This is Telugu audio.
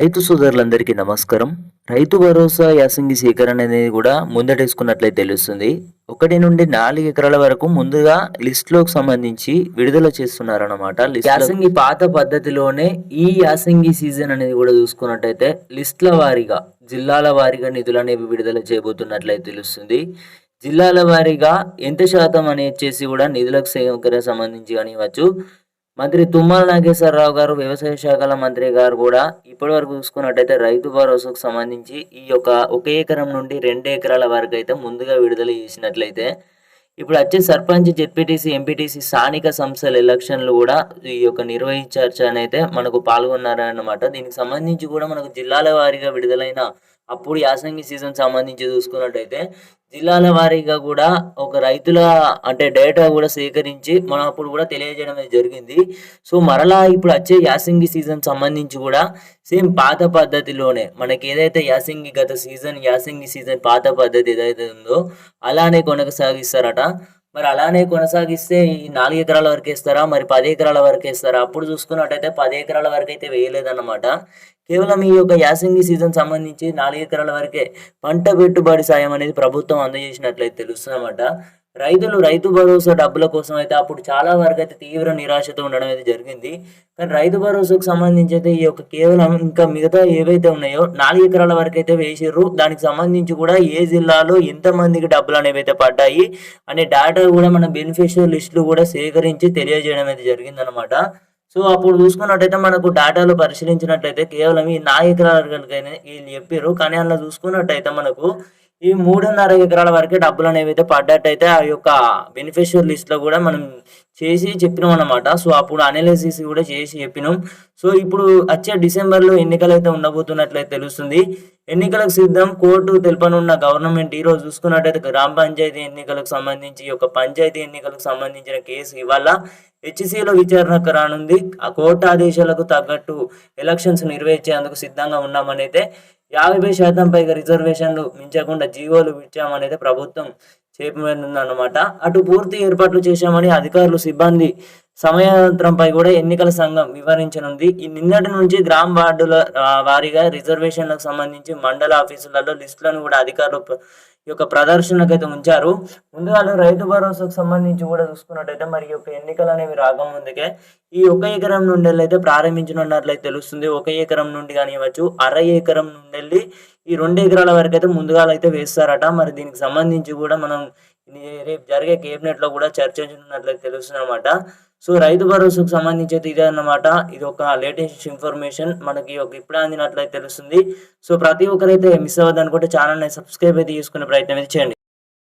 రైతు సోదరులందరికీ నమస్కారం. రైతు భరోసా యాసంగి సేకరణ అనేది కూడా ముందటేసుకున్నట్లయితే తెలుస్తుంది. ఒకటి నుండి నాలుగు ఎకరాల వరకు ముందుగా లిస్ట్లోకి సంబంధించి విడుదల చేస్తున్నారన్నమాట. యాసంగి పాత పద్ధతిలోనే ఈ యాసంగి సీజన్ అనేది కూడా చూసుకున్నట్టయితే లిస్ట్ల వారీగా జిల్లాల వారీగా నిధులు అనేవి విడుదల చేయబోతున్నట్లయితే తెలుస్తుంది. జిల్లాల వారీగా ఎంత శాతం అనేది చేసి కూడా నిధులకు సేకరణ సంబంధించి కానివ్వచ్చు మంత్రి తుమ్మల నాగేశ్వరరావు గారు వ్యవసాయ శాఖల మంత్రి గారు కూడా ఇప్పటి వరకు చూసుకున్నట్టయితే రైతు భరోసాకు సంబంధించి ఈ యొక్క ఒక ఎకరం నుండి రెండు ఎకరాల వరకు అయితే ముందుగా విడుదల చేసినట్లయితే ఇప్పుడు వచ్చే సర్పంచ్ జెడ్పీటీసీ ఎంపీటీసీ స్థానిక సంస్థల ఎలక్షన్లు కూడా ఈ యొక్క నిర్వహించవచ్చు అని అయితే మనకు పాల్గొన్నారన్నమాట. దీనికి సంబంధించి కూడా మనకు జిల్లాల వారీగా విడుదలైన అప్పుడు యాసంగి సీజన్ సంబంధించి చూసుకున్నట్టయితే జిల్లాల వారీగా కూడా ఒక రైతుల అంటే డేటా కూడా సేకరించి మనం అప్పుడు కూడా తెలియజేయడం జరిగింది. సో మరలా ఇప్పుడు వచ్చే యాసంగి సీజన్ సంబంధించి కూడా సేమ్ పాత పద్ధతిలోనే మనకి ఏదైతే యాసంగి గత సీజన్ యాసంగి సీజన్ పాత పద్ధతి ఏదైతే ఉందో అలానే కొనసాగిస్తారట. మరి అలానే కొనసాగిస్తే ఈ నాలుగు ఎకరాల వరకు వేస్తారా? మరి పది ఎకరాల వరకు వేస్తారా? అప్పుడు చూసుకున్నట్టయితే పది ఎకరాల వరకు అయితే వేయలేదన్నమాట. కేవలం ఈ యొక్క యాసంగి సీజన్ సంబంధించి నాలుగు ఎకరాల వరకే పంట పెట్టుబడి సాయం అనేది ప్రభుత్వం అందజేసినట్లయితే తెలుస్తుందన్నమాట. రైతులు రైతు భరోసా డబ్బుల కోసం అయితే అప్పుడు చాలా వరకు అయితే తీవ్ర నిరాశతో ఉండడం అయితే జరిగింది. కానీ రైతు భరోసాకు సంబంధించి అయితే ఈ యొక్క కేవలం ఇంకా మిగతా ఏవైతే ఉన్నాయో నాలుగు ఎకరాల వరకు అయితే వేసిర్రు. దానికి సంబంధించి కూడా ఏ జిల్లాలో ఎంతమందికి డబ్బులు అనేవి అయితే పడ్డాయి అనే డేటా కూడా మన బెనిఫిషియల్ లిస్టులు కూడా సేకరించి తెలియజేయడం అయితే జరిగిందనమాట సో అప్పుడు చూసుకున్నట్టయితే మనకు డేటాలు పరిశీలించినట్లయితే కేవలం ఈ నాయకులకైనా వీళ్ళు చెప్పారు కానీ అలా చూసుకున్నట్టయితే మనకు ఈ మూడున్నర ఎకరాల వరకే డబ్బులు అనేవి అయితే పడ్డట్టయితే ఆ యొక్క బెనిఫిషియల్ లిస్ట్లో కూడా మనం చేసి చెప్పినాం అనమాట సో అప్పుడు అనాలిసిస్ కూడా చేసి చెప్పినాం. సో ఇప్పుడు వచ్చే డిసెంబర్లో ఎన్నికలు అయితే ఉండబోతున్నట్లయితే తెలుస్తుంది. ఎన్నికలకు సిద్ధం కోర్టు తెలుపనున్న గవర్నమెంట్ ఈరోజు చూసుకున్నట్టయితే గ్రామ పంచాయతీ ఎన్నికలకు సంబంధించి ఒక పంచాయతీ ఎన్నికలకు సంబంధించిన కేసు ఇవాళ హెచ్సిలో విచారణకు రానుంది. ఆ కోర్టు ఆదేశాలకు తగ్గట్టు ఎలక్షన్స్ నిర్వహించేందుకు సిద్ధంగా ఉన్నామనైతే యాభై శాతం పైగా రిజర్వేషన్లు మించకుండా జీవోలు ఇచ్చామనైతే ప్రభుత్వం చేపట్టిందన్నమాట అటు పూర్తి ఏర్పాట్లు చేశామని అధికారులు సిబ్బంది సమయాంతరంపై కూడా ఎన్నికల సంఘం వివరించనుంది. ఈ నిన్నటి నుంచి గ్రామ వార్డుల వారీగా రిజర్వేషన్లకు సంబంధించి మండల ఆఫీసులలో లిస్టులను కూడా అధికారులు ఈ యొక్క ప్రదర్శనకు అయితే ఉంచారు. ముందుగా రైతు భరోసాకు సంబంధించి కూడా చూసుకున్నట్టయితే మరి యొక్క ఎన్నికలు అనేవి రాకముందుకే ఈ ఒక ఎకరం నుండి అయితే ప్రారంభించనున్నట్లయితే తెలుస్తుంది. ఒక ఎకరం నుండి కానివ్వచ్చు అర ఎకరం నుండి వెళ్ళి ఈ రెండు ఎకరాల వరకు అయితే ముందుగా అయితే వేస్తారట. మరి దీనికి సంబంధించి కూడా మనం రేపు జరిగే కేబినెట్లో కూడా చర్చించనున్నట్లయితే తెలుస్తుంది అనమాట సో రైతు భరోసాకు సంబంధించి అయితే ఇదే అన్నమాట. ఇది ఒక లేటెస్ట్ ఇన్ఫర్మేషన్. మనకి ఒక ఇప్పుడే అందినట్లయితే తెలుస్తుంది. సో ప్రతి ఒక్కరైతే మిస్ అవ్వద్దు అనుకుంటే ఛానల్ని సబ్స్క్రైబ్ అయితే చేసుకునే ప్రయత్నం అయితే చేయండి.